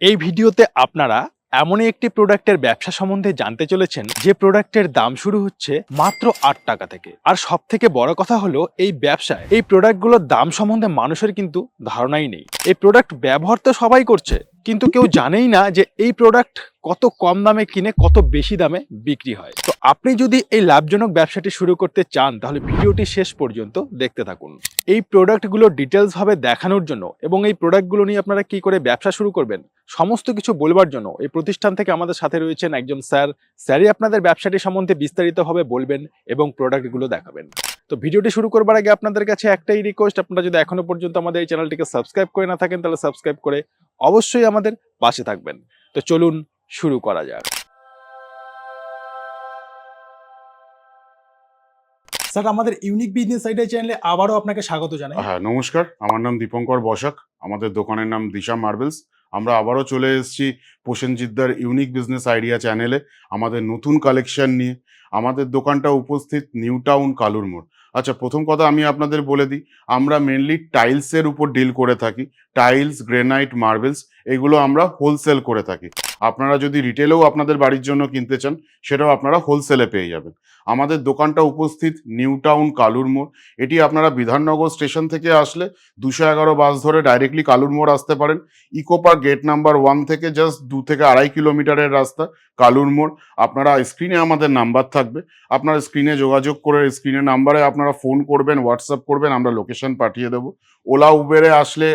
এই ভিডিওতে আপনারা এমনই একটি প্রোডাক্টের ব্যবসা সম্বন্ধে জানতে চলেছেন, যে প্রোডাক্টের দাম শুরু হচ্ছে মাত্র আট টাকা থেকে। আর সব থেকে বড় কথা হলো, এই ব্যবসায় এই প্রোডাক্টগুলোর দাম সম্বন্ধে মানুষের কিন্তু ধারণাই নেই। এই প্রোডাক্ট ব্যবহার তো সবাই করছে কিন্তু কেউ জানেই না যে এই প্রোডাক্ট কত কম দামে কিনে কত বেশি দামে বিক্রি হয়। তো আপনি যদি এই লাভজনক ব্যবসাটি শুরু করতে চান, তাহলে ভিডিওটি শেষ পর্যন্ত দেখতে থাকুন। এই প্রোডাক্টগুলো ডিটেলস ভাবে দেখানোর জন্য এবং এই প্রোডাক্টগুলো নিয়ে আপনারা কি করে ব্যবসা শুরু করবেন, সমস্ত কিছু বলবার জন্য এই প্রতিষ্ঠান থেকে আমাদের সাথে রয়েছেন একজন স্যার। স্যারই আপনাদের ব্যবসাটি সম্বন্ধে বিস্তারিতভাবে বলবেন এবং প্রোডাক্টগুলো দেখাবেন। তো ভিডিওটি শুরু করবার আগে আপনাদের কাছে একটাই রিকোয়েস্ট আপনারা যদি এখনও পর্যন্ত আমাদের এই চ্যানেলটিকে সাবস্ক্রাইব করে না থাকেন, তাহলে সাবস্ক্রাইব করে অবশ্যই আমাদের পাশে থাকবেন। তো চলুন শুরু করা যাক। স্যার আমাদের ইউনিক বিজনেস আইডিয়া চ্যানেলে আবারও আপনাকে স্বাগত জানাই। হ্যাঁ নমস্কার। আমার নাম দীপঙ্কর বসাক আমাদের দোকানের নাম দিশা মার্বেলস। আমরা আবারও চলে এসেছি প্রসেনজিৎদার ইউনিক বিজনেস আইডিয়া চ্যানেলে। আমাদের নতুন কালেকশন নিয়ে। আমাদের দোকানটা উপস্থিত নিউ টাউন কালুর মোড়। আচ্ছা প্রথম কথা আমি আপনাদের বলে দিই, আমরা মেনলি টাইলসের উপর ডিল করে থাকি। টাইলস গ্রেনাইট মার্বেলস এগুলো আমরা হোলসেল করে থাকি। আপনারা যদি রিটেলেও আপনাদের বাড়ির জন্য কিনতে চান, সেটাও আপনারা হোলসেলে পেয়ে যাবেন। আমাদের দোকানটা উপস্থিত নিউ টাউন কালুর মোড়। এটি আপনারা বিধাননগর স্টেশন থেকে আসলে দুশো এগারো বাস ধরে ডাইরেক্টলি কালুর মোড় আসতে পারেন। Eco park gate number one থেকে জাস্ট দু থেকে আড়াই কিলোমিটারের রাস্তা, কালুর মোড়। আপনারা স্ক্রিনে আমাদের নাম্বার থাকবে। আপনারা স্ক্রিনে যোগাযোগ করে স্ক্রিনে নাম্বারে আপনারা ফোন করবেন হোয়াটসঅ্যাপ করবেন, আমরা লোকেশন পাঠিয়ে দেবো। ওলা উবেরে আসলে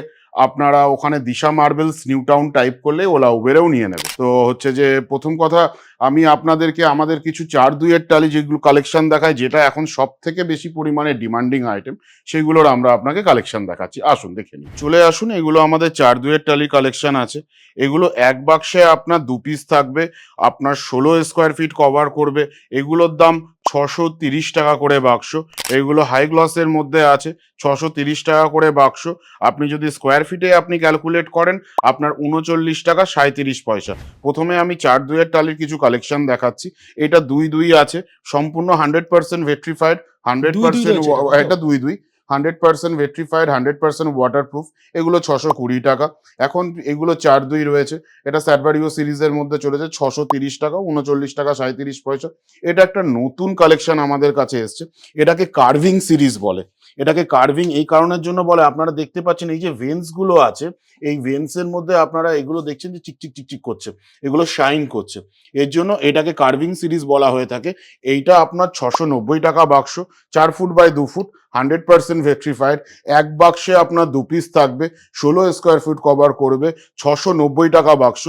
আপনারা ওখানে Disha marbles New Town type করলে ওলা উবেরেও নিয়ে নেবে। তো হচ্ছে যে, প্রথম কথা, আমি আপনাদেরকে আমাদের কিছু চার দুইয়ের টালি যেগুলো কালেকশন দেখায়, যেটা এখন সব থেকে বেশি পরিমাণে ডিমান্ডিং আইটেম সেগুলোর আমরা আপনাকে কালেকশন দেখাচ্ছি। আসুন, দেখে নিন চলে আসুন, এগুলো আমাদের চার দুইয়ের টালি কালেকশন আছে। এগুলো এক বাক্সে আপনার দু পিস থাকবে, আপনার ষোলো স্কোয়ার ফিট কভার করবে, এগুলোর দাম ছশো তিরিশ টাকা করে বাক্স। এগুলো হাই গ্লসের মধ্যে আছে ছশো তিরিশ টাকা করে বাক্স। আপনি যদি স্কোয়ার ফিটে আপনি ক্যালকুলেট করেন আপনার উনচল্লিশ টাকা সাঁত্রিশ পয়সা। প্রথমে আমি চার দুইয়ের টালির কিছু কালেকশন দেখাচ্ছি। এটা দুই দুই আছে সম্পূর্ণ hundred percent vitrified hundred percent এটা দুই দুই। Hundred percent vitrified hundred percent waterproof এগুলো ছশো কুড়ি টাকা। এখন এগুলো চার দুই রয়েছে। এটা স্যাডবারিও সিরিজের মধ্যে চলেছে, ছশো তিরিশ টাকা, উনচল্লিশ টাকা সাঁত্রিশ পয়সা। এটা একটা নতুন কালেকশন আমাদের কাছে এসছে। এটাকে কার্ভিং সিরিজ বলে। এটাকে কার্ভিং এই কারণের জন্য বলে, আপনারা দেখতে পাচ্ছেন এই যে ভেন্সগুলো আছে, এই ভেন্স এর মধ্যে আপনারা এগুলো দেখছেন যে চিকচিক চিকচিক করছে। এগুলো শাইন করছে। এর জন্য এটাকে কার্ভিং সিরিজ বলা হয়ে থাকে। এইটা আপনার ছশো নব্বই টাকা বাক্স, চার ফুট বাই দু ফুট। হান্ড্রেড পার্সেন্ট ভেট্রিফাইড এক বাক্সে আপনার দু পিস থাকবে, ষোলো স্কোয়ার ফিট কভার করবে, ছশো নব্বই টাকা বাক্স।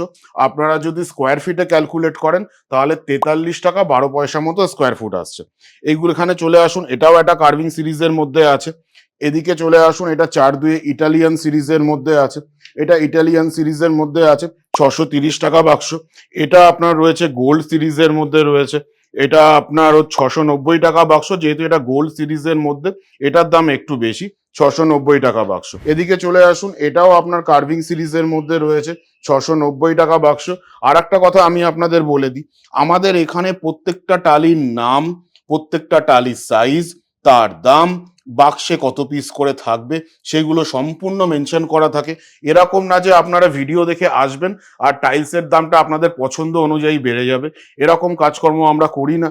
আপনারা যদি স্কোয়ার ফিটে ক্যালকুলেট করেন, তাহলে তেতাল্লিশ টাকা বারো পয়সা মতো স্কোয়ার ফুট আসছে। এইগুলো এখানে চলে আসুন, এটাও একটা কার্ভিং সিরিজের মধ্যে আছে। এদিকে চলে আসুন, এটা চার দুয়ে ইটালিয়ান সিরিজের মধ্যে আছে। এটা ইটালিয়ান সিরিজের মধ্যে আছে, ছশো টাকা বাক্স। এটা আপনার রয়েছে গোল্ড সিরিজের মধ্যে রয়েছে। এটা আপনার ছশো নব্বই টাকা বাক্স, যেহেতু এটা গোল্ড সিরিজের মধ্যে, এটার দাম একটু বেশি ছশো নব্বই টাকা বাক্স। এদিকে চলে আসুন, এটাও আপনার কার্ভিং সিরিজের মধ্যে রয়েছে ছশো নব্বই টাকা বাক্স। আর একটা কথা আমি আপনাদের বলে দিই, আমাদের এখানে প্রত্যেকটা টালির নাম, প্রত্যেকটা টালির সাইজ তার দাম বাক্সে কত পিস করে থাকবে, সেগুলো সম্পূর্ণ মেনশন করা থাকে। এরকম না যে আপনারা ভিডিও দেখে আসবেন আর টাইলসের দামটা আপনাদের পছন্দ অনুযায়ী বেড়ে যাবে। এরকম কাজকর্ম আমরা করি না।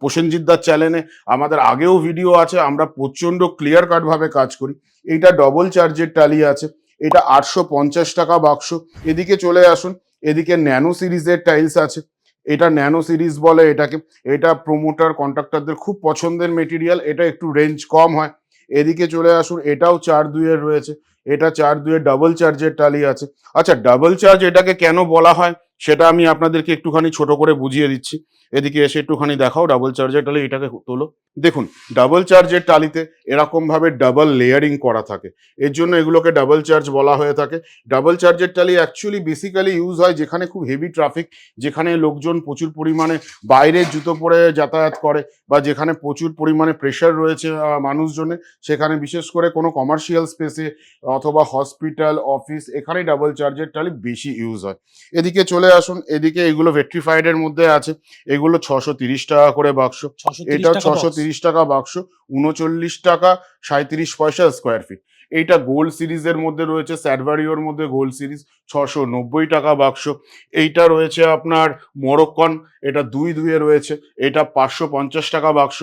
প্রসেনজিৎদার চ্যানেলে আমাদের আগেও ভিডিও আছে, আমরা প্রচণ্ড ক্লিয়ার কাটভাবে কাজ করি। এইটা ডবল চার্জের টালি আছে। এটা আটশো পঞ্চাশ টাকা বাক্স। এদিকে চলে আসুন, এদিকে ন্যানো সিরিজের টাইলস আছে। এটা ন্যানো সিরিজ বলে, এটাকে, এটা প্রোমোটার কন্ট্রাক্টরদের খুব পছন্দের মেটেরিয়াল এটা একটু রেঞ্জ কম হয়। এদিকে চলে আসুন, এটাও চার দুইয়ের রয়েছে, এটা চার দুইয়ের ডাবল চার্জের টালি আছে। আচ্ছা ডাবল চার্জ এটাকে কেন বলা হয়? সেটা আমি আপনাদেরকে একটুখানি ছোট করে বুঝিয়ে দিচ্ছি। এদিকে এসে একটুখানি দেখাও ডাবল চার্জের টালি এটাকে তোলো। দেখুন ডাবল চার্জের টালিতে এরকম ভাবে ডাবল লেয়ারিং করা থাকে। এর জন্য এগুলোকে ডাবল চার্জ বলা হয়ে থাকে। ডাবল চার্জের টালি অ্যাকচুয়ালি বেসিক্যালি ইউজ হয় যেখানে খুব হেভি ট্রাফিক যেখানে লোকজন প্রচুর পরিমাণে বাইরের জুতো পরে যাতায়াত করে বা যেখানে প্রচুর পরিমাণে প্রেশার রয়েছে মানুষজনে সেখানে বিশেষ করে কোনো কমার্শিয়াল স্পেসে অথবা হসপিটাল অফিস এখানে ডাবল চার্জের টালি বেশি ইউজ হয়। এদিকে চলে আসুন। এদিকে এগুলো ভেট্রিফাইড এর মধ্যে আছে। এগুলো ছশো তিরিশ টাকা করে বাক্স। এটা ছশো তিরিশ টাকা বাক্স। উনচল্লিশ টাকা সাঁত্রিশ পয়সা স্কোয়ার ফিট এইটা গোল্ড সিরিজের মধ্যে রয়েছে, স্যাডভারিওর মধ্যে গোল্ড সিরিজ, ছশো নব্বই টাকা বাক্স। এইটা রয়েছে আপনার মরক্কন, এটা দুই দুয়ে রয়েছে, এটা পাঁচশো পঞ্চাশ টাকা বাক্স।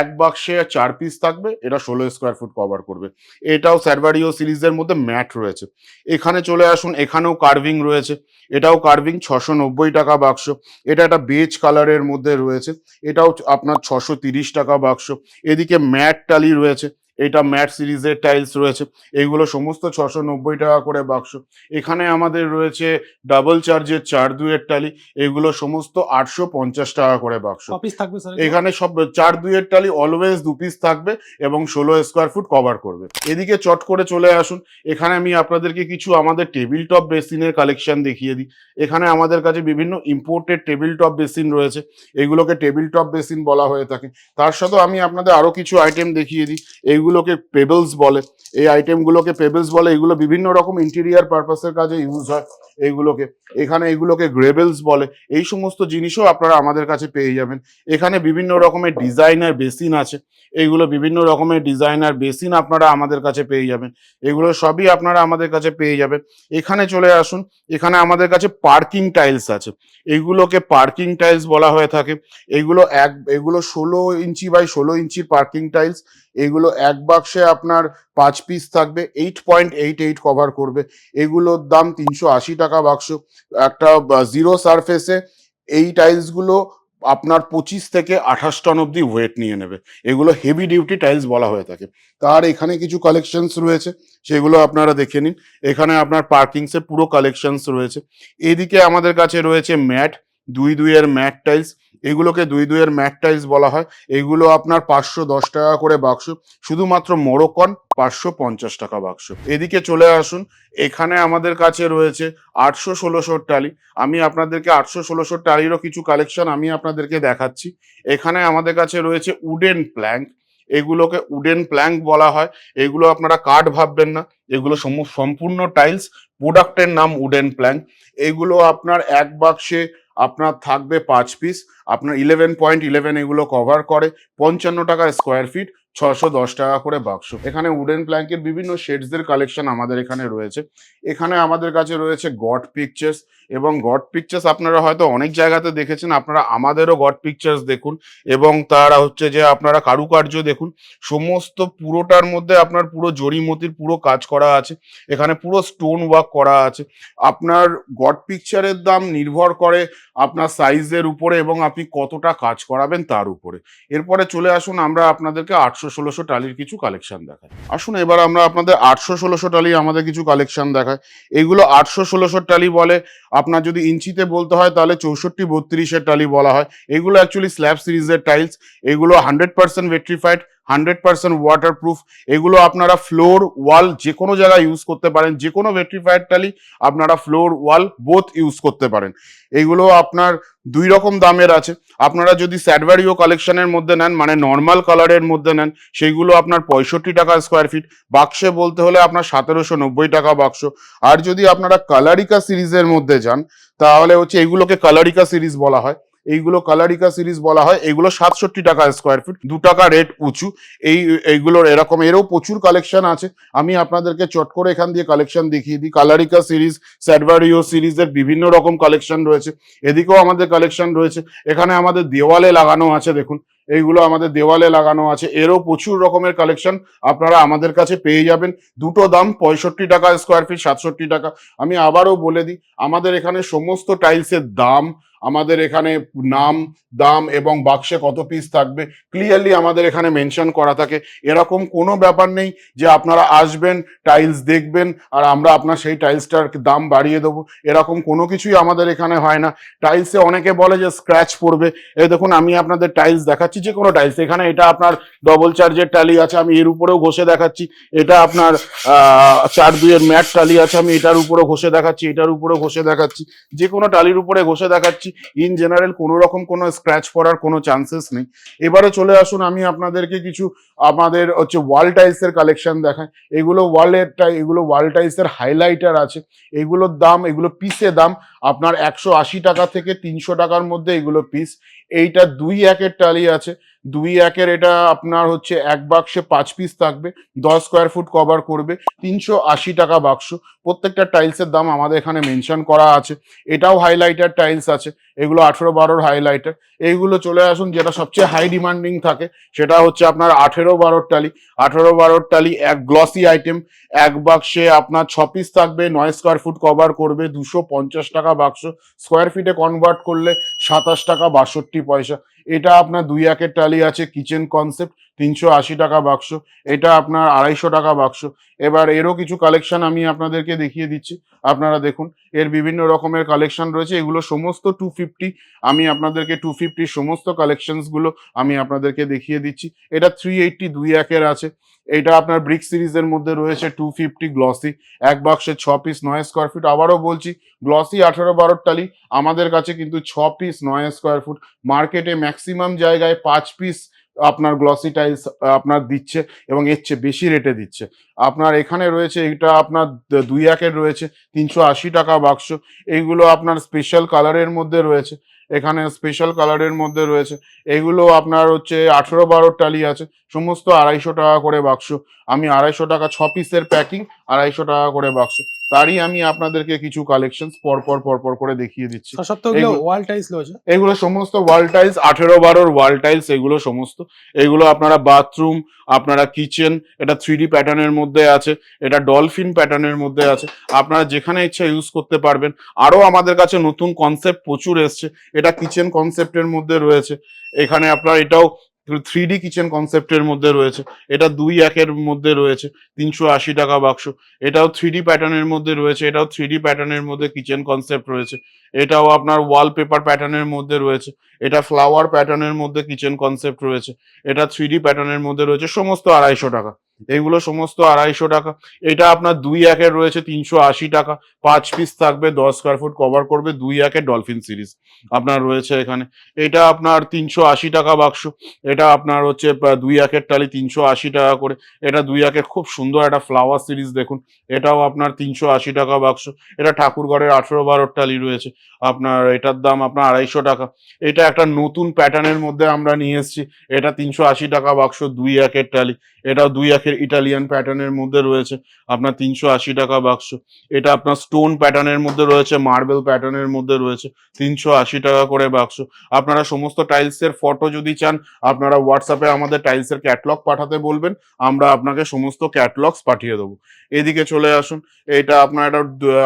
এক বাক্সে চার পিস থাকবে, এটা ষোলো স্কোয়ার ফুট কভার করবে। এটাও স্যাডভারিও সিরিজের মধ্যে ম্যাট রয়েছে। এখানে চলে আসুন, এখানেও কার্ভিং রয়েছে, এটাও কার্ভিং ছশো নব্বই টাকা বাক্স। এটা একটা বেজ কালারের মধ্যে রয়েছে, এটাও আপনার ছশো তিরিশ টাকা বাক্স। এদিকে ম্যাট টালি রয়েছে এটা ম্যাট সিরিজের টাইলস রয়েছে। এইগুলো সমস্ত ছশো নব্বই টাকা করে বাক্স। এখানে আমাদের রয়েছে ডাবল চার্জের চার দুয়ের টালি। এগুলো সমস্ত আটশো পঞ্চাশ টাকা করে বাক্স। থাকবে এখানে সব চার দুইয়ের টালি অলওয়েজ দু পিস থাকবে এবং ষোলো স্কোয়ার ফুট কভার করবে। এদিকে চট করে চলে আসুন। এখানে আমি আপনাদেরকে কিছু আমাদের টেবিল টপ বেসিনের কালেকশন দেখিয়ে দিই। এখানে আমাদের কাছে বিভিন্ন ইম্পোর্টেড টেবিল টপ বেসিন রয়েছে। এগুলোকে টেবিল টপ বেসিন বলা হয়ে থাকে। তার সাথেও আমি আপনাদের আরও কিছু আইটেম দেখিয়ে দিই। এইগুলোকে পেবলস বলে, এই আইটেমগুলোকে পেবলস বলে, এগুলো বিভিন্ন রকম ইন্টেরিয়ার পারপাসের কাজে ইউজ হয় এইগুলোকে এখানে এগুলোকে গ্রেবেলস বলে, এই সমস্ত জিনিসও আপনারা আমাদের কাছে পেয়ে যাবেন। এখানে বিভিন্ন রকমের ডিজাইনার বেসিন আছে এইগুলো বিভিন্ন রকমের ডিজাইনার বেসিন আপনারা আমাদের কাছে পেয়ে যাবেন। এগুলো সবই আপনারা আমাদের কাছে পেয়ে যাবেন। এখানে চলে আসুন, এখানে আমাদের কাছে পার্কিং টাইলস আছে। এগুলোকে পার্কিং টাইলস বলা হয়ে থাকে। এগুলো এক, এগুলো ষোলো ইঞ্চি বাই ষোলো ইঞ্চির পার্কিং টাইলস এগুলো এক বাক্সে আপনার পাঁচ পিস থাকবে eight point eight eight cover করবে। এগুলোর দাম তিনশো আশি টাকা বাক্স একটা জিরো সারফেসে এই টাইলসগুলো আপনার পঁচিশ থেকে আঠাশ টন অব্দি ওয়েট নিয়ে নেবে। এগুলো হেভি ডিউটি টাইলস বলা হয়ে থাকে। তার এখানে কিছু কালেকশনস রয়েছে, সেগুলো আপনারা দেখে নিন। এখানে আপনার পার্কিংসে পুরো কালেকশনস রয়েছে। এদিকে আমাদের কাছে রয়েছে ম্যাট দুই দুইয়ের ম্যাট টাইলস এগুলোকে দুই দুইয়ের ম্যাট টাইলস বলা হয়। এগুলো আপনার পাঁচশো দশ টাকা করে বাক্স। শুধুমাত্র মোরকন পাঁচশো পঞ্চাশ টাকা বাক্স। এদিকে চলে আসুন। এখানে আমাদের কাছে রয়েছে আটশো ষোলোশোর টালি। আমি আপনাদেরকে আটশো ষোলোশোর টালিরও কিছু কালেকশন আমি আপনাদেরকে দেখাচ্ছি। এখানে আমাদের কাছে রয়েছে উডেন প্ল্যাঙ্ক। এগুলোকে উডেন প্ল্যাঙ্ক বলা হয়। এগুলো আপনারা কাঠ ভাববেন না। এগুলো সম- সম্পূর্ণ টাইলস। প্রোডাক্টের নাম উডেন প্ল্যাঙ্ক। এগুলো আপনার এক বাক্সে আপনার থাকবে পাঁচ পিস। আপনার ইলেভেন পয়েন্ট ইলেভেন এগুলো কভার করে, পঞ্চান্ন টাকা স্কোয়ার ফিট ছশো দশ টাকা করে বাক্স এখানে উডেন প্ল্যাঙ্কের বিভিন্ন শেডসদের কালেকশন আমাদের এখানে রয়েছে। এখানে আমাদের কাছে রয়েছে গড পিকচার্স এবং গড পিকচার্স আপনারা হয়তো অনেক জায়গাতে দেখেছেন, আপনারা আমাদেরও গড পিকচার্স দেখুন এবং তারা হচ্ছে যে আপনারা কারুকার্য দেখুন। সমস্ত পুরোটার মধ্যে আপনার পুরো জড়িমতির পুরো কাজ করা আছে। এখানে পুরো স্টোন ওয়ার্ক করা আছে। আপনার গড পিকচারের দাম নির্ভর করে আপনার সাইজের উপরে এবং আপনি কতটা কাজ করাবেন তার উপরে। এরপরে চলে আসুন আমরা আপনাদেরকে আটশো ষোলোশো টালির কিছু কালেকশন দেখাই। আসুন এবার আমরা আপনাদের আটশো ষোলোশো টালি আমাদের কিছু কালেকশন দেখায় এগুলো আটশো ষোলোশো টালি বলে, আপনার যদি ইঞ্চিতে বলতে হয় তাহলে চৌষট্টি বত্রিশের টালি বলা হয়। এগুলো অ্যাকচুয়ালি স্ল্যাব সিরিজের টাইলস এগুলো hundred percent vitrified hundred percent waterproof এগুলো আপনারা ফ্লোর ওয়াল যে কোনো জায়গায় ইউজ করতে পারেন যে কোনো ভেট্রিফাইড টালি আপনারা ফ্লোর ওয়াল বোথ ইউজ করতে পারেন। এগুলো আপনার দুই রকম দামের আছে। আপনারা যদি স্যাডভারিও কালেকশনের মধ্যে নেন মানে নর্মাল কালারের মধ্যে নেন, সেইগুলো আপনার পঁয়ষট্টি টাকা স্কোয়ার ফিট বাক্সে বলতে হলে আপনার সতেরোশো নব্বই টাকা বাক্স। আর যদি আপনারা কালারিকা সিরিজের মধ্যে যান, তাহলে হচ্ছে এগুলোকে কালারিকা সিরিজ বলা হয়। এইগুলো কালারিকা সিরিজ বলা হয় এগুলো সাতষট্টি টাকা স্কোয়ার ফিট দু টাকা রেট উঁচু। এই, এইগুলোর এরকম, এরও প্রচুর কালেকশন আছে। আমি আপনাদেরকে চট করে এখান দিয়ে কালেকশন দেখিয়ে দিই। কালারিকা সিরিজ স্যাডভারিও সিরিজের বিভিন্ন রকম কালেকশন রয়েছে। এদিকেও আমাদের কালেকশন রয়েছে। এখানে আমাদের দেওয়ালে লাগানো আছে, দেখুন। এইগুলো আমাদের দেওয়ালে লাগানো আছে। এরও প্রচুর রকমের কালেকশন আপনারা আমাদের কাছে পেয়ে যাবেন। দুটো দাম পঁয়ষট্টি টাকা স্কোয়ার ফিট সাতষট্টি টাকা। আমি আবারও বলে দিই, আমাদের এখানে সমস্ত টাইলসের দাম আমাদের এখানে নাম, দাম এবং বাক্সে কত পিস থাকবে ক্লিয়ারলি আমাদের এখানে মেনশন করা থাকে। এরকম কোনো ব্যাপার নেই যে আপনারা আসবেন টাইলস দেখবেন আর আমরা আপনার সেই টাইলসটার দাম বাড়িয়ে দেবো। এরকম কোনো কিছুই আমাদের এখানে হয় না। টাইলসে অনেকে বলে যে স্ক্র্যাচ পড়বে। এই দেখুন, আমি আপনাদের টাইলস দেখাচ্ছি, যে কোনো টাইলস এখানে এটা আপনার ডবল চার্জের টালি আছে, আমি এর উপরেও ঘষে দেখাচ্ছি। এটা আপনার চার দুইয়ের ম্যাট টালি আছে, আমি এটার উপরেও ঘষে দেখাচ্ছি, এটার উপরেও ঘষে দেখাচ্ছি। যে কোনো টালির উপরে ঘষে দেখাচ্ছি। ইন জেনারেল কোনো রকম কোনো স্ক্র্যাচ পড়ার কোনো চান্সেস নেই। এবারে চলে আসুন, আমি আপনাদেরকে কিছু আমাদের হচ্ছে ওয়াল টাইলসের কালেকশন দেখাই। এগুলো ওয়ালের টাই এগুলো ওয়াল টাইলসের হাইলাইটার আছে। এগুলোর দাম, এগুলো পিসে দাম আপনার একশো আশি টাকা থেকে তিনশো টাকার মধ্যে এগুলো পিস এইটা দুই একের টালি আছে। দুই একের এটা আপনার হচ্ছে এক বাক্সে পাঁচ পিস থাকবে। দশ স্কোয়ার ফুট কভার করবে। তিনশো আশি টাকা বাক্স। প্রত্যেকটা টাইলসের দাম আমাদের এখানে মেনশন করা আছে। এটাও হাইলাইটার টাইলস আছে। এগুলো আঠেরো বারোর হাইলাইটার এইগুলো চলে আসুন, যেটা সবচেয়ে হাই ডিমান্ডিং থাকে, সেটা হচ্ছে আপনার আঠেরো বারোর টালি। আঠেরো বারোর টালি, এক গ্লসি আইটেম এক বাক্সে আপনার ছ পিস থাকবে, নয় স্কোয়ার ফুট কভার করবে, দুশো পঞ্চাশ টাকা বাক্স স্কোয়ার ফিটে কনভার্ট করলে সাতাশ টাকা বাষট্টি পয়সা। এটা আপনার দুই একের টালি আছে কিচেন কনসেপ্ট তিনশো আশি টাকা বাক্স এটা আপনার আড়াইশো টাকা বাক্স এবার এরও কিছু কালেকশন আমি আপনাদেরকে দেখিয়ে দিচ্ছি, আপনারা দেখুন, এর বিভিন্ন রকমের কালেকশন রয়েছে, এগুলো সমস্ত টু ফিফটি আমি আপনাদেরকে টু ফিফটির সমস্ত কালেকশনসগুলো আমি আপনাদেরকে দেখিয়ে দিচ্ছি। এটা থ্রি এইটটি দুই একের আছে। এটা আপনার ব্রিক সিরিজের মধ্যে রয়েছে টু ফিফটি গ্লসি এক বাক্সে ছ পিস নয় স্কোয়ার ফিট আবারও বলছি গ্লসি আঠারো বারোর টালি, আমাদের কাছে কিন্তু ছ পিস নয় স্কোয়ার ফুট মার্কেটে ম্যাক্সিমাম জায়গায় পাঁচ পিস আপনার গ্লসি টাইলস আপনার দিচ্ছে এবং এর চেয়ে বেশি রেটে দিচ্ছে। আপনার এখানে রয়েছে, এটা আপনার দুই একের রয়েছে, তিনশো আশি টাকা বাক্স এইগুলো আপনার স্পেশাল কালারের মধ্যে রয়েছে, এখানে স্পেশাল কালারের মধ্যে রয়েছে এগুলো আপনার হচ্ছে আঠেরো বারোর টালি আছে, সমস্ত আড়াইশো টাকা করে বাক্স আমি আড়াইশো টাকা ছ পিসের প্যাকিং আড়াইশো টাকা করে বাক্স তারই আমি আপনাদেরকে কিছু কালেকশন পরপর পরপর করে দেখিয়ে দিচ্ছি। এগুলো এগুলো- ওয়াল টাইলস এগুলো সমস্ত ওয়াল টাইলস আঠেরো বারোর ওয়াল টাইলস এগুলো সমস্ত। এগুলো আপনারা বাথরুম আপনারা কিচেন এটা থ্রি ডি প্যাটার্নের মধ্যে আছে এটা ডলফিন প্যাটার্নের মধ্যে আছে। আপনারা যেখানে ইচ্ছা ইউজ করতে পারবেন। আরও আমাদের কাছে নতুন কনসেপ্ট প্রচুর এসছে। এটা কিচেন কনসেপ্টের মধ্যে রয়েছে। এখানে আপনার এটাও থ্রি ডি কিচেন কনসেপ্টের মধ্যে রয়েছে। এটা দুই একের মধ্যে রয়েছে। তিনশো আশি টাকা বাক্স এটাও থ্রি ডি প্যাটার্নের মধ্যে রয়েছে। এটাও থ্রি ডি প্যাটার্নের মধ্যে কিচেন কনসেপ্ট রয়েছে। এটাও আপনার ওয়ালপেপার প্যাটার্নের মধ্যে রয়েছে। এটা ফ্লাওয়ার প্যাটার্নের মধ্যে কিচেন কনসেপ্ট রয়েছে। এটা থ্রি ডি প্যাটার্নের মধ্যে রয়েছে। সমস্ত আড়াইশো টাকা। এগুলো সমস্ত আড়াইশো টাকা। এটা আপনার দুই একের রয়েছে তিনশো আশি টাকা। পাঁচ পিস থাকবে, দশ স্কোয়ার ফুট কভার করবে, দুই একের ডলফিন সিরিজ আপনার রয়েছে এখানে। এটা আপনার তিনশো আশি টাকা বাক্স এটা আপনার হচ্ছে দুই একের টালি তিনশো আশি টাকা করে। এটা দুই একের খুব সুন্দর একটা ফ্লাওয়ার সিরিজ দেখুন। এটাও আপনার তিনশো আশি টাকা বাক্স এটা ঠাকুরগড়ের আঠেরো বারোর টালি রয়েছে। আপনার এটার দাম আপনার আড়াইশো টাকা। এটা একটা নতুন প্যাটার্নের মধ্যে আমরা নিয়ে এসেছি। এটা তিনশো আশি টাকা বাক্স দুই একের টালি এটাও দুই একের ইটালিয়ান প্যাটার্নের মধ্যে রয়েছে আপনার তিনশো আশি টাকা বাক্স এটা আপনার স্টোন প্যাটার্নের মধ্যে রয়েছে মার্বেল প্যাটার্নের মধ্যে রয়েছে, তিনশো আশি টাকা করে বাক্স আপনারা সমস্ত টাইলসের ফটো যদি চান, আপনারা হোয়াটসঅ্যাপে আমাদের টাইলসের ক্যাটলগ পাঠাতে বলবেন, আমরা আপনাকে সমস্ত ক্যাটলগস পাঠিয়ে দেবো। এদিকে চলে আসুন, এটা আপনার একটা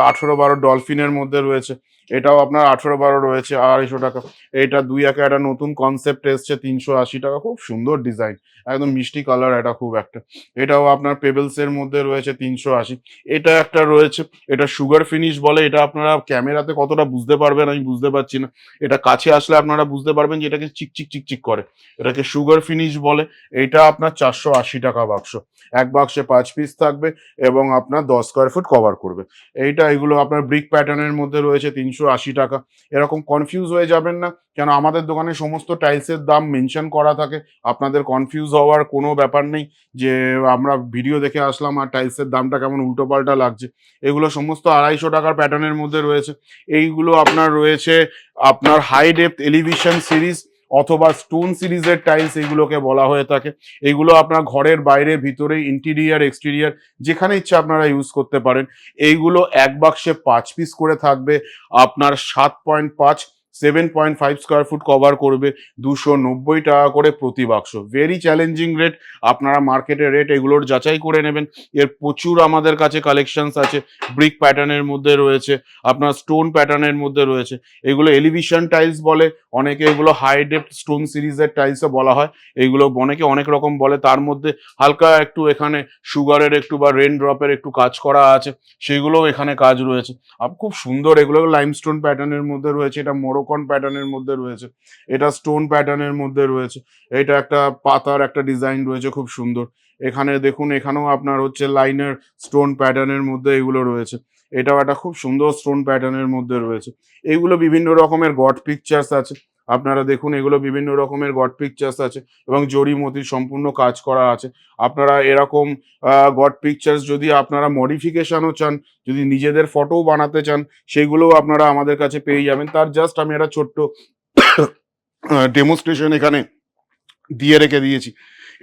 আঠেরো বারো ডলফিনের মধ্যে রয়েছে। এটাও আপনার আঠেরো বারো রয়েছে, আড়াইশো টাকা। এটা দুই একে একটা নতুন কনসেপ্ট এসছে, তিনশো আশি টাকা, খুব সুন্দর ডিজাইন একদম মিষ্টি কালার এটা খুব একটা। এটাও আপনার পেবেলস এর মধ্যে রয়েছে, তিনশো আশি। এটা একটা রয়েছে, এটা সুগার ফিনিশ বলে, এটা আপনারা ক্যামেরাতে কতটা বুঝতে পারবেন আমি বুঝতে পারছি না। এটা কাছে আসলে আপনারা বুঝতে পারবেন যে এটাকে চিকচিক চিকচিক করে। এটাকে সুগার ফিনিশ বলে, এটা আপনার চারশো আশি টাকা বাক্স এক বাক্সে পাঁচ পিস থাকবে এবং আপনার দশ স্কোয়ার ফুট কভার করবে। এইটা এগুলো আপনার ব্রিক প্যাটার্নের মধ্যে রয়েছে, তিনশো আশি টাকা। এরকম কনফিউজ হয়ে যাবেন না। কেন আমাদের দোকানে সমস্ত টাইলসের দাম মেনশন করা থাকে। আপনাদের কনফিউজ হওয়ার কোনো ব্যাপার নেই যে আমরা ভিডিও দেখে আসলাম আর টাইলসের দামটা কেমন উল্টোপাল্টা লাগছে। এগুলো সমস্ত আড়াইশো টাকার প্যাটার্নের মধ্যে রয়েছে। এইগুলো আপনার রয়েছে আপনার হাই ডেপথ এলিভিশন সিরিজ অথবা স্টোন সিরিজের টাইলস এইগুলোকে বলা হয়ে থাকে। এইগুলো আপনার ঘরের বাইরে, ভিতরে ইন্টিরিয়ার এক্সটিরিয়ার যেখানে ইচ্ছা আপনারা ইউজ করতে পারেন। এইগুলো এক বাক্সে পাঁচ পিস করে থাকবে। আপনার সাত পয়েন্ট পাঁচ seven point five square foot cover করবে দুশো নব্বই টাকা করে প্রতি বাক্স। ভেরি চ্যালেঞ্জিং রেট আপনারা মার্কেটের রেট এগুলোর যাচাই করে নেবেন। এর প্রচুর আমাদের কাছে কালেকশনস আছে ব্রিক প্যাটার্নের মধ্যে রয়েছে, আপনার স্টোন প্যাটার্নের মধ্যে রয়েছে। এগুলো এলিভিশন টাইলস বলে, অনেকে এগুলো হাই ডেপথ স্টোন সিরিজের টাইলসও বলা হয়। এগুলো অনেকে অনেক রকম বলে, তার মধ্যে হালকা একটু এখানে সুগারের একটু বা রেন ড্রপের একটু কাজ করা আছে, সেগুলোও এখানে কাজ রয়েছে। খুব সুন্দর এগুলো লাইমস্টোন প্যাটার্নের মধ্যে রয়েছে, এটা মোরোকন প্যাটার্নের মধ্যে রয়েছে, এটা স্টোন প্যাটার্নের মধ্যে রয়েছে, এটা একটা পাতার একটা ডিজাইন রয়েছে খুব সুন্দর, এখানে দেখুন এখানেও আপনার হচ্ছে লাইনের স্টোন প্যাটার্নের মধ্যে এগুলো রয়েছে, এটাও একটা খুব সুন্দর স্টোন প্যাটার্নের মধ্যে রয়েছে এইগুলো বিভিন্ন রকমের গড পিকচার্স আছে আপনারা দেখুন, এগুলো বিভিন্ন রকমের গড পিকচার্স আছে এবং জরি মতির সম্পূর্ণ কাজ করা আছে। আপনারা এরকম গড পিকচার্স যদি আপনারা মডিফিকেশনও চান, যদি নিজেদের ফটোও বানাতে চান, সেগুলোও আপনারা আমাদের কাছে পেয়ে যাবেন। তার জাস্ট আমি একটা ছোট্ট ডেমোস্ট্রেশন এখানে দিয়ে রেখে দিয়েছি।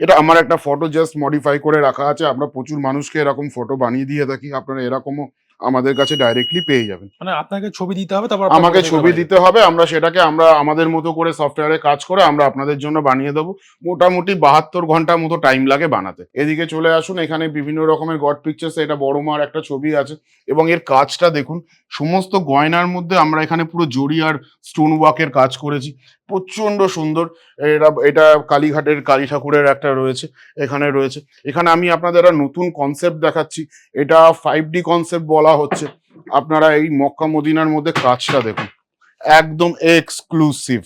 এটা আমার একটা ফটো জাস্ট মডিফাই করে রাখা আছে। আমরা প্রচুর মানুষকে এরকম ফটো বানিয়ে দিয়ে থাকি। আপনারা এরকমও আমাদের কাছে ডাইরেক্টলি পেয়ে যাবেন। মানে আপনাকে ছবি দিতে হবে তারপর আমাকে ছবি দিতে হবে আমরা সেটাকে আমরা আমাদের মতো করে সফটওয়্যারে কাজ করে আমরা আপনাদের জন্য বানিয়ে দেবো। মোটামুটি বাহাত্তর ঘণ্টার মতো টাইম লাগে বানাতে। এদিকে চলে আসুন এখানে বিভিন্ন রকমের গড পিকচার্স এটা বড় মার একটা ছবি আছে। এবং এর কাজটা দেখুন সমস্ত গয়নার মধ্যে আমরা এখানে পুরো জড়ি আর স্টোন ওয়ার্কের কাজ করেছি। প্রচণ্ড সুন্দর। এটা এটা কালীঘাটের কালী ঠাকুরের একটা রয়েছে, এখানে রয়েছে। এখানে আমি আপনাদের একটা নতুন কনসেপ্ট দেখাচ্ছি। এটা ফাইভ ডি কনসেপ্ট বলা হচ্ছে। আপনারা এই মক্কা মদিনার মধ্যে কাজটা দেখুন। একদম এক্সক্লুসিভ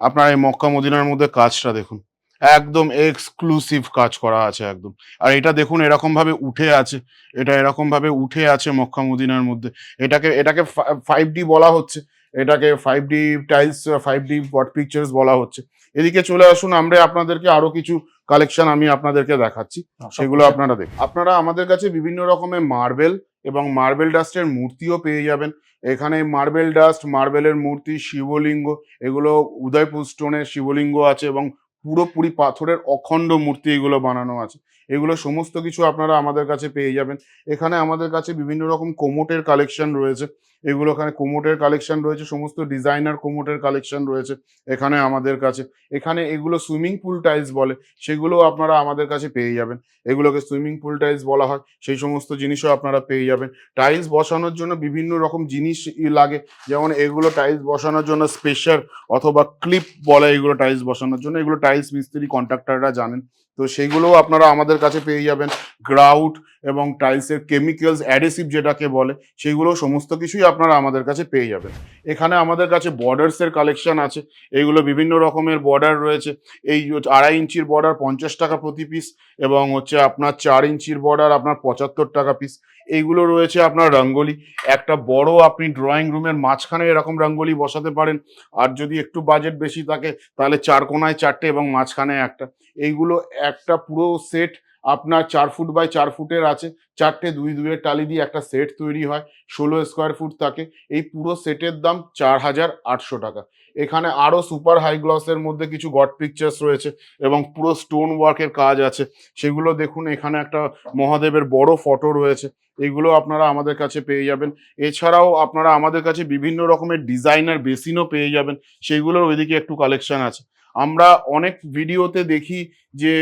আপনারা এই মক্কা মদিনার মধ্যে কাজটা দেখুন। একদম এক্সক্লুসিভ কাজ করা আছে একদম। আর এটা দেখুন এরকম ভাবে উঠে আছে। এটা এরকম ভাবে উঠে আছে মক্কা মদিনার মধ্যে। এটাকে এটাকে ফাইভ ডি বলা হচ্ছে। এটাকে five D tiles five D watt pictures বলা হচ্ছে। এদিকে চলে আসুন আমরা আপনাদেরকে আরও কিছু কালেকশন আমি আপনাদেরকে দেখাচ্ছি। সেগুলো আপনারা দেখ আপনারা আমাদের কাছে বিভিন্ন রকমের মার্বেল এবং মার্বেল ডাস্টের মূর্তিও পেয়ে যাবেন। এখানে মার্বেল ডাস্ট মার্বেলের মূর্তি শিবলিঙ্গ এগুলো উদয়পুর স্টোনের শিবলিঙ্গ আছে এবং পুরোপুরি পাথরের অখণ্ড মূর্তি এগুলো বানানো আছে। এগুলো সমস্ত কিছু আপনারা আমাদের কাছে পেয়ে যাবেন। এখানে আমাদের কাছে বিভিন্ন রকম কোমোটের কালেকশন রয়েছে। এগুলো এখানে কোমোটের কালেকশন রয়েছে, সমস্ত ডিজাইনার কোমোটের কালেকশন রয়েছে এখানে আমাদের কাছে। এখানে এগুলো সুইমিং পুল টাইলস বলে সেগুলো আপনারা আমাদের কাছে পেয়ে যাবেন। এগুলোকে সুইমিং পুল টাইলস বলা হয়, সেই সমস্ত জিনিসও আপনারা পেয়ে যাবেন। টাইলস বসানোর জন্য বিভিন্ন রকম জিনিস লাগে, যেমন এগুলো টাইলস বসানোর জন্য স্পেশাল অথবা ক্লিপ বলে এগুলো টাইলস বসানোর জন্য। এগুলো টাইলস মিস্ত্রি কন্ট্রাক্টররা জানেন। তো সেইগুলোও আপনারা আমাদের কাছে পেয়ে যাবেন। গ্রাউট এবং টাইলসের কেমিক্যালস অ্যাডেসিভ যেটাকে বলে, সেগুলো সমস্ত কিছুই আপনারা আমাদের কাছে পেয়ে যাবেন। এখানে আমাদের কাছে বর্ডার্সের কালেকশন আছে। এইগুলো বিভিন্ন রকমের বর্ডার রয়েছে। এই আড়াই ইঞ্চির বর্ডার পঞ্চাশ টাকা প্রতি পিস এবং হচ্ছে আপনার চার ইঞ্চির বর্ডার আপনার পঁচাত্তর টাকা পিস এইগুলো রয়েছে আপনার রঙ্গোলি। একটা বড় আপনি ড্রয়িং রুমের মাঝখানে এরকম রঙ্গোলি বসাতে পারেন। আর যদি একটু বাজেট বেশি থাকে, তাহলে চার কোনায় চারটে এবং মাঝখানে একটা। এইগুলো একটা পুরো সেট আপনার চার ফুট বাই চার ফুটের আছে, চারটে দুই দুইয়ের টালি দিয়ে একটা সেট তৈরি হয়, ষোলো স্কোয়ার ফুট থাকে, এই পুরো সেটের দাম চার হাজার আটশো টাকা। এখানে আরও সুপার হাই গ্লসের মধ্যে কিছু গড পিকচার্স রয়েছে এবং পুরো স্টোন ওয়ার্কের কাজ আছে। সেগুলো দেখুন, এখানে একটা মহাদেবের বড় ফটো রয়েছে, এগুলো আপনারা আমাদের কাছে পেয়ে যাবেন। এছাড়াও আপনারা আমাদের কাছে বিভিন্ন রকমের ডিজাইনার বেসিনও পেয়ে যাবেন সেইগুলোর ওইদিকে একটু কালেকশন আছে। আমরা অনেক ভিডিওতে দেখি যে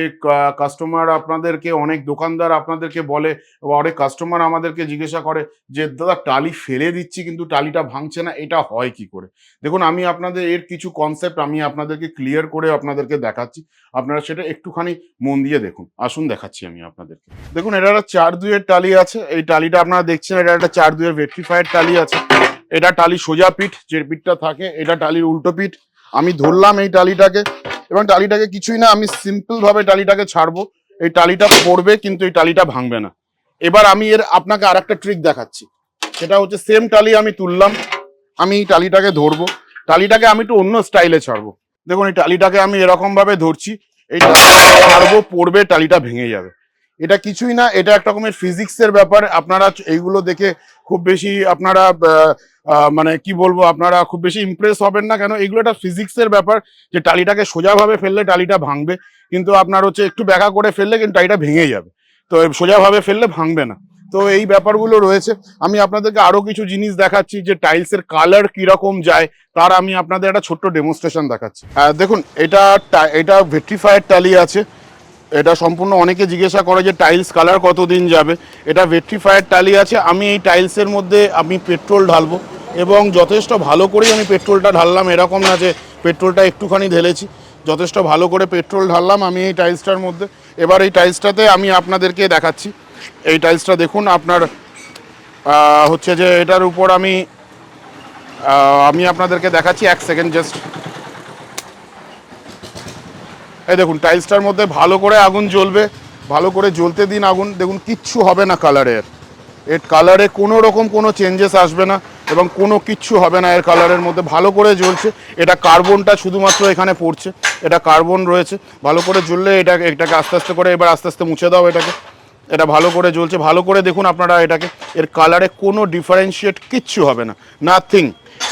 কাস্টমার আপনাদেরকে, অনেক দোকানদার আপনাদেরকে বলে, বা অনেক কাস্টমার আমাদেরকে জিজ্ঞাসা করে যে, দাদা, টালি ফেলে দিচ্ছি, কিন্তু টালিটা ভাঙছে না, এটা হয় কি করে? দেখুন, আমি আপনাদের এর কিছু কনসেপ্ট আমি আপনাদেরকে ক্লিয়ার করে আপনাদেরকে দেখাচ্ছি। আপনারা সেটা একটুখানি মন দিয়ে দেখুন। আসুন, দেখাচ্ছি আমি আপনাদেরকে। দেখুন এটা একটা চার দুইয়ের টালি আছে। এই টালিটা আপনারা দেখছেন এটা একটা চার দুইয়ের ভেট্রিফায়ার টালি আছে। এটা টালি সোজা পিঠ, যে পিঠটা থাকে, এটা টালির উল্টো পিঠ। আমি ধরলাম এই টালিটাকে, এবং টালিটাকে কিছুই না, আমি সিম্পল ভাবে টালিটাকে ছাড়বো। এই টালিটা পড়বে, কিন্তু এই টালিটা ভাঙবে না। এবার আমি এর আপনাকে আর একটা ট্রিক দেখাচ্ছি। সেটা হচ্ছে সেম টালি আমি তুললাম, আমি এই টালিটাকে ধরবো। টালিটাকে আমি একটু অন্য স্টাইলে ছাড়বো। দেখুন, এই টালিটাকে আমি এরকম ভাবে ধরছি, এই টালিটা ছাড়বো, পড়বে, টালিটা ভেঙে যাবে। এটা কিছুই না, এটা এক রকমের ফিজিক্সের ব্যাপার। আপনারা এইগুলো দেখে খুব বেশি আপনারা মানে কি বলব, আপনারা খুব বেশি ইমপ্রেস হবেন না কেন? এগুলো একটা ফিজিক্সের ব্যাপার যে টালিটাকে সোজাভাবে ফেললে টালিটা ভাঙবে, কিন্তু আপনার হচ্ছে একটু ব্যাকা করে ফেললে কিন্তু টালিটা ভেঙে যাবে। তো সোজাভাবে ফেললে ভাঙবে না। তো এই ব্যাপারগুলো রয়েছে। আমি আপনাদেরকে আরও কিছু জিনিস দেখাচ্ছি যে টাইলসের কালার কীরকম যায়, তার আমি আপনাদের একটা ছোট্ট ডেমনস্ট্রেশন দেখাচ্ছি। দেখুন, এটা এটা ভেট্রিফায়ার টালি আছে। এটা সম্পূর্ণ অনেকে জিজ্ঞাসা করে যে টাইলস কালার কতদিন যাবে। এটা ভেট্রিফায়ার টালি আছে, আমি এই টাইলসের মধ্যে আমি পেট্রোল ঢালবো এবং যথেষ্ট ভালো করেই আমি পেট্রোলটা ঢাললাম, এরকম না যে পেট্রোলটা একটুখানি ঢেলেছি। যথেষ্ট ভালো করে পেট্রোল ঢাললাম আমি এই টাইলসটার মধ্যে। এবার এই টাইলসটাতে আমি আপনাদেরকে দেখাচ্ছি। এই টাইলসটা দেখুন, আপনার হচ্ছে যে এটার উপর আমি আমি আপনাদেরকে দেখাচ্ছি, এক সেকেন্ড জাস্ট এই দেখুন টাইলসটার মধ্যে ভালো করে আগুন জ্বলবে, ভালো করে জ্বলতে দিন আগুন, দেখুন কিচ্ছু হবে না কালারের এর কালারে কোনো রকম কোনো চেঞ্জেস আসবে না এবং কোনো কিচ্ছু হবে না এর কালারের মধ্যে। ভালো করে জ্বলছে, এটা কার্বনটা শুধুমাত্র এখানে পড়ছে, এটা কার্বন রয়েছে। ভালো করে জ্বললে এটা, এটাকে আস্তে আস্তে করে এবার আস্তে আস্তে মুছে দাও এটাকে। এটা ভালো করে জ্বলছে, ভালো করে দেখুন আপনারা এটাকে। এর কালারে কোনো ডিফারেন্সিয়েট কিচ্ছু হবে না নাথিং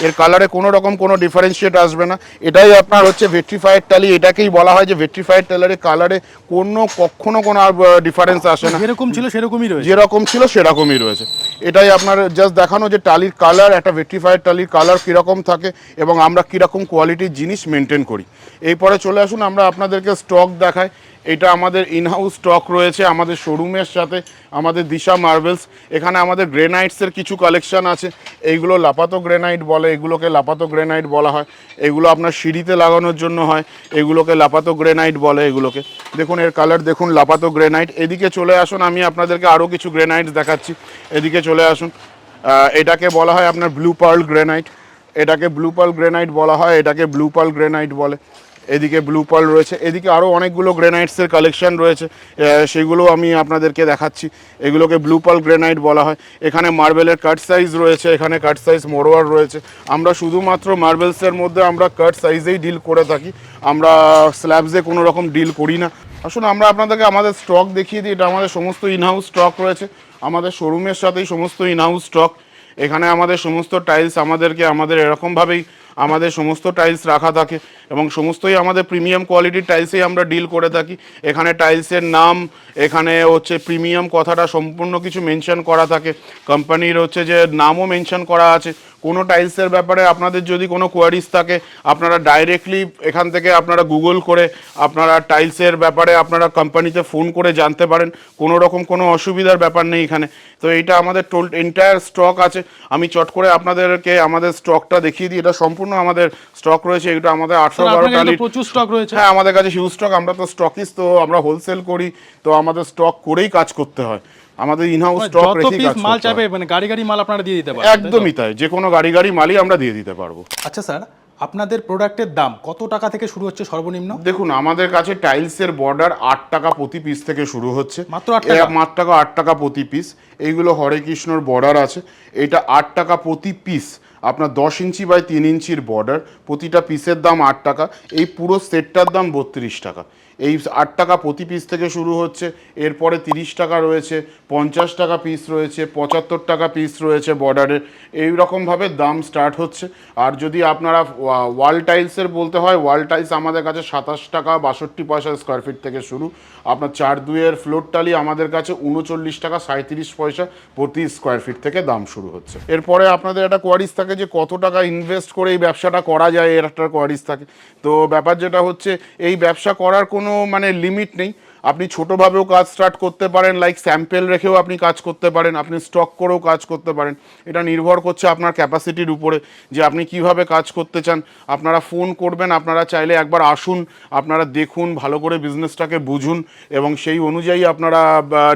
এর কালারে কোনো রকম কোনো ডিফারেন্সিয়েট আসবে না। এটাই আপনার হচ্ছে ভেট্রিফাইড টালি এটাকেই বলা হয় যে ভেট্রিফাইড টালারের কালারে কোনো কখনো কোনো ডিফারেন্স আসে না। যেরকম ছিল সেরকমই রয়েছে। যেরকম ছিল সেরকমই রয়েছে। এটাই আপনার জাস্ট দেখানো যে টালির কালার একটা ভেট্রিফাইড টালির কালার কীরকম থাকে এবং আমরা কীরকম কোয়ালিটির জিনিস মেনটেন করি। এরপরে চলে আসুন আমরা আপনাদেরকে স্টক দেখাই। এটা আমাদের ইনহাউস স্টক রয়েছে, আমাদের শোরুমের সাথে, আমাদের দিশা মার্বেলস এখানে আমাদের গ্রেনাইটসের কিছু কালেকশন আছে। এইগুলো লাপাতো গ্রেনাইট বলে, এগুলোকে লাপাতো গ্রেনাইট বলা হয়। এগুলো আপনার সিঁড়িতে লাগানোর জন্য হয়, এগুলোকে লাপাতো গ্রেনাইট বলে এগুলোকে। দেখুন, এর কালার দেখুন, লাপাতো গ্রেনাইট এদিকে চলে আসুন, আমি আপনাদেরকে আরও কিছু গ্রেনাইটস দেখাচ্ছি। এদিকে চলে আসুন। এটাকে বলা হয় আপনার ব্লু পার্ল গ্রেনাইট এটাকে ব্লু পার্ল গ্রেনাইট বলা হয়, এটাকে ব্লু পার্ল গ্রেনাইট বলে। এদিকে ব্লু পার্ল রয়েছে, এদিকে আরও অনেকগুলো গ্রেনাইটসের কালেকশন রয়েছে সেগুলো আমি আপনাদেরকে দেখাচ্ছি। এগুলোকে ব্লু পার্ল গ্রেনাইট বলা হয়। এখানে মার্বেলের কাট সাইজ রয়েছে, এখানে কাট সাইজ মোরোয়ার রয়েছে। আমরা শুধুমাত্র মার্বেলসের মধ্যে আমরা কাট সাইজেই ডিল করে থাকি। আমরা স্ল্যাবসে কোনো রকম ডিল করি না। আসলে আমরা আপনাদেরকে আমাদের স্টক দেখিয়ে দিই। এটা আমাদের সমস্ত ইনহাউস স্টক রয়েছে। আমাদের শোরুমের সাথেই সমস্ত ইনহাউস স্টক এখানে আমাদের সমস্ত টাইলস আমাদেরকে, আমাদের এরকমভাবেই আমাদের সমস্ত টাইলস রাখা থাকে এবং সমস্তই আমাদের প্রিমিয়াম কোয়ালিটির টাইলসেই আমরা ডিল করে থাকি। এখানে টাইলসের নাম, এখানে হচ্ছে প্রিমিয়াম কথাটা সম্পূর্ণ কিছু মেনশন করা থাকে। কোম্পানির হচ্ছে যে নামও মেনশন করা আছে। কোনো টাইলসের ব্যাপারে আপনাদের যদি কোনো কোয়ারিজ থাকে আপনারা ডাইরেক্টলি এখান থেকে আপনারা গুগল করে আপনারা টাইলসের ব্যাপারে আপনারা কোম্পানিতে ফোন করে জানতে পারেন। কোনো রকম কোনো অসুবিধার ব্যাপার নেই এখানে। তো এইটা আমাদের টোল এন্টায়ার স্টক আছে। আমি চট করে আপনাদেরকে আমাদের স্টকটা দেখিয়ে দিই। এটা সম্পূর্ণ আমাদের স্টক রয়েছে। এটা আমাদের আটশো বারো প্রচুর স্টক রয়েছে। হ্যাঁ আমাদের কাছে হিউজ স্টক আমরা তো স্টকিস তো আমরা হোলসেল করি। তো আমাদের স্টক করেই কাজ করতে হয়। আমাদের ইনহাউস স্টক পিস কাজ মাল হয়। মানে গাড়ি গাড়ি মাল আপনারা দিয়ে দিতে তো? একদমই তাই যে কোনো গাড়ি গাড়ি মালই আমরা দিয়ে দিতে পারব। আচ্ছা স্যার আপনাদের প্রোডাক্টের দাম কত টাকা থেকে শুরু হচ্ছে সর্বনিম্ন? দেখুন আমাদের কাছে টাইলসের বর্ডার আট টাকা প্রতি পিস থেকে শুরু হচ্ছে। মাত্র আট টাকা? মাত্র টাকা আট টাকা প্রতি পিস এইগুলো হরে কৃষ্ণর বর্ডার আছে। এটা আট টাকা প্রতি পিস আপনার দশ ইঞ্চি বাই তিন ইঞ্চির বর্ডার প্রতিটা পিসের দাম আট টাকা। এই পুরো সেটটার দাম বত্রিশ টাকা। এই আট টাকা প্রতি পিস থেকে শুরু হচ্ছে। এরপরে তিরিশ টাকা রয়েছে, পঞ্চাশ টাকা পিস রয়েছে, পঁচাত্তর টাকা পিস রয়েছে বর্ডারের এই রকমভাবে দাম স্টার্ট হচ্ছে। আর যদি আপনারা ওয়াল টাইলসের বলতে হয় ওয়াল টাইলস আমাদের কাছে সাতাশ টাকা বাষট্টি পয়সা স্কোয়ার ফিট থেকে শুরু। আপনার চার দুইয়ের ফ্লোর টালি আমাদের কাছে উনচল্লিশ টাকা সাঁত্রিশ পয়সা প্রতি স্কোয়ার ফিট থেকে দাম শুরু হচ্ছে। এরপরে আপনাদের একটা কোয়ারিজ থাকে যে কত টাকা ইনভেস্ট করে এই ব্যবসাটা করা যায়, এর একটা কোয়ারিজ থাকে। তো ব্যাপার যেটা হচ্ছে, এই ব্যবসা করার কোনো মানে লিমিট নেই। আপনি ছোটোভাবেও কাজ স্টার্ট করতে পারেন লাইক স্যাম্পেল রেখেও আপনি কাজ করতে পারেন, আপনি স্টক করেও কাজ করতে পারেন। এটা নির্ভর করছে আপনার ক্যাপাসিটির উপরে, যে আপনি কীভাবে কাজ করতে চান। আপনারা ফোন করবেন, আপনারা চাইলে একবার আসুন, আপনারা দেখুন, ভালো করে বিজনেসটাকে বুঝুন, এবং সেই অনুযায়ী আপনারা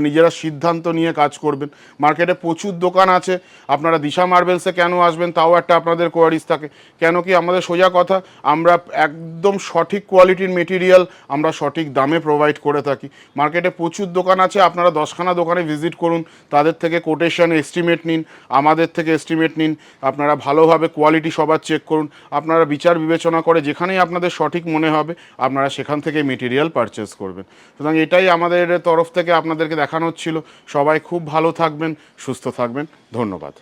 নিজেরা সিদ্ধান্ত নিয়ে কাজ করবেন। মার্কেটে প্রচুর দোকান আছে, আপনারা দিশা মার্বেলসে কেন আসবেন, তাও একটা আপনাদের কোয়ারিজ থাকে। কেন কি আমাদের সোজা কথা, আমরা একদম সঠিক কোয়ালিটির মেটেরিয়াল আমরা সঠিক দামে প্রোভাইড করে থাকি মার্কেটে প্রচুর দোকান আছে, আপনারা দশখানা দোকানে ভিজিট করুন, তাদের থেকে কোটেশন এস্টিমেট নিন, আমাদের থেকে এস্টিমেট নিন, আপনারা ভালোভাবে কোয়ালিটি সবার চেক করুন, আপনারা বিচার বিবেচনা করে যেখানেই আপনাদের সঠিক মনে হবে, আপনারা সেখান থেকে মেটেরিয়াল পারচেস করবেন। সুতরাং এটাই আমাদের তরফ থেকে আপনাদেরকে দেখানো হচ্ছিল সবাই খুব ভালো থাকবেন, সুস্থ থাকবেন, ধন্যবাদ।